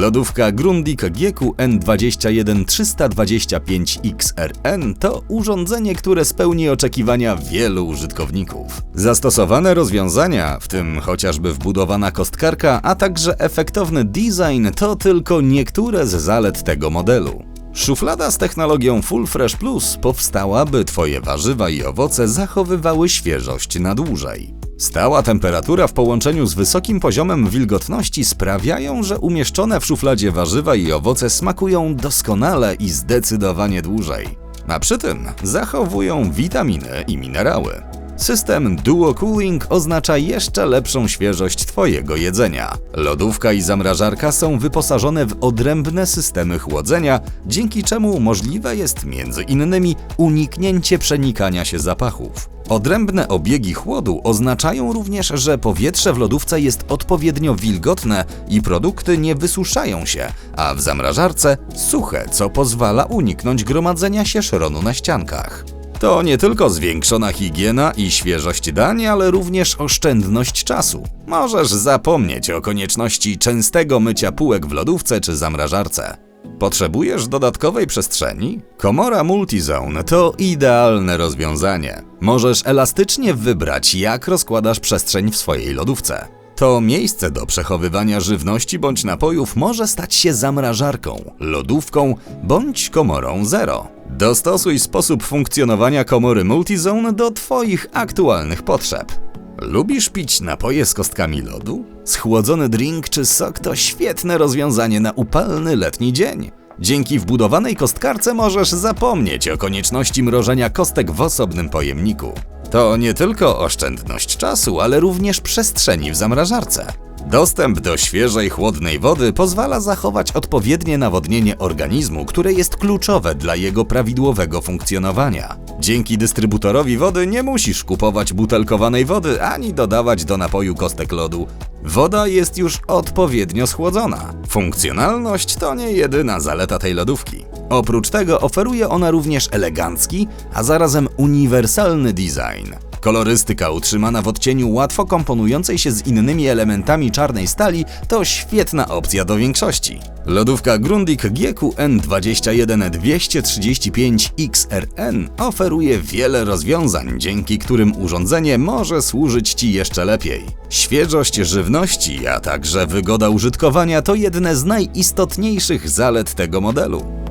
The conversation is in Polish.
Lodówka Grundig GQN21325XRN to urządzenie, które spełni oczekiwania wielu użytkowników. Zastosowane rozwiązania, w tym chociażby wbudowana kostkarka, a także efektowny design to tylko niektóre z zalet tego modelu. Szuflada z technologią Full Fresh Plus powstała, by Twoje warzywa i owoce zachowywały świeżość na dłużej. Stała temperatura w połączeniu z wysokim poziomem wilgotności sprawiają, że umieszczone w szufladzie warzywa i owoce smakują doskonale i zdecydowanie dłużej. A przy tym zachowują witaminy i minerały. System Duo Cooling oznacza jeszcze lepszą świeżość Twojego jedzenia. Lodówka i zamrażarka są wyposażone w odrębne systemy chłodzenia, dzięki czemu możliwe jest między innymi uniknięcie przenikania się zapachów. Odrębne obiegi chłodu oznaczają również, że powietrze w lodówce jest odpowiednio wilgotne i produkty nie wysuszają się, a w zamrażarce suche, co pozwala uniknąć gromadzenia się szronu na ściankach. To nie tylko zwiększona higiena i świeżość dań, ale również oszczędność czasu. Możesz zapomnieć o konieczności częstego mycia półek w lodówce czy zamrażarce. Potrzebujesz dodatkowej przestrzeni? Komora Multizone to idealne rozwiązanie. Możesz elastycznie wybrać, jak rozkładasz przestrzeń w swojej lodówce. To miejsce do przechowywania żywności bądź napojów może stać się zamrażarką, lodówką bądź komorą zero. Dostosuj sposób funkcjonowania komory Multizone do Twoich aktualnych potrzeb. Lubisz pić napoje z kostkami lodu? Schłodzony drink czy sok to świetne rozwiązanie na upalny letni dzień. Dzięki wbudowanej kostkarce możesz zapomnieć o konieczności mrożenia kostek w osobnym pojemniku. To nie tylko oszczędność czasu, ale również przestrzeni w zamrażarce. Dostęp do świeżej, chłodnej wody pozwala zachować odpowiednie nawodnienie organizmu, które jest kluczowe dla jego prawidłowego funkcjonowania. Dzięki dystrybutorowi wody nie musisz kupować butelkowanej wody ani dodawać do napoju kostek lodu. Woda jest już odpowiednio schłodzona. Funkcjonalność to nie jedyna zaleta tej lodówki. Oprócz tego oferuje ona również elegancki, a zarazem uniwersalny design. Kolorystyka utrzymana w odcieniu łatwo komponującej się z innymi elementami czarnej stali to świetna opcja do większości. Lodówka Grundig GQN21235XRN oferuje wiele rozwiązań, dzięki którym urządzenie może służyć Ci jeszcze lepiej. Świeżość żywności, a także wygoda użytkowania to jedne z najistotniejszych zalet tego modelu.